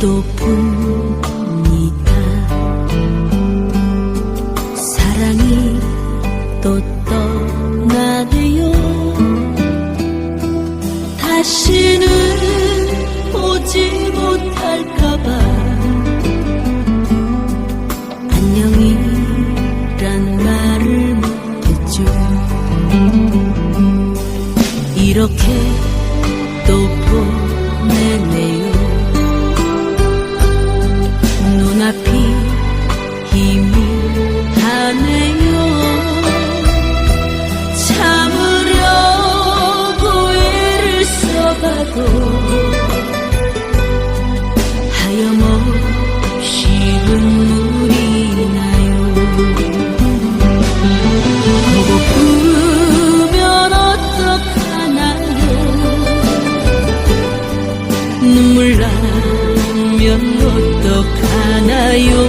또뿐이다. 사랑이 또 떠나대요. 다시는 오지 못할까봐. 눈물 나면 어떡하나요?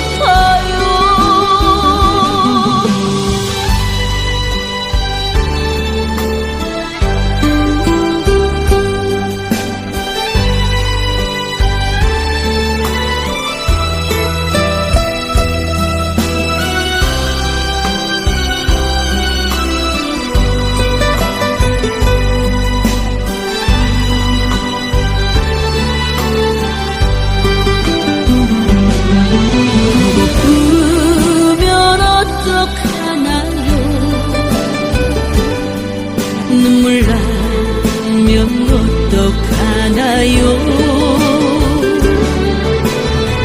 싶어요 어떡하나요?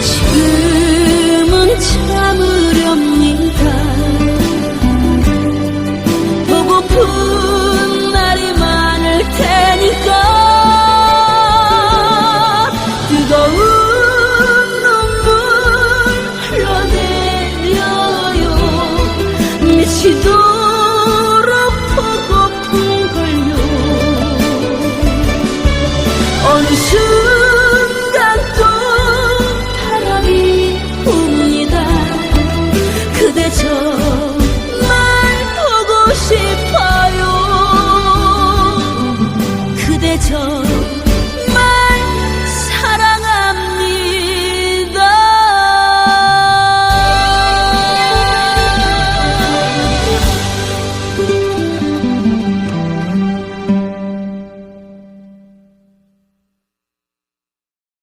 지금은 참으렵니다. 보고픈 날이 많을 테니까. 뜨거운 눈물 흘러내려요. 미치도록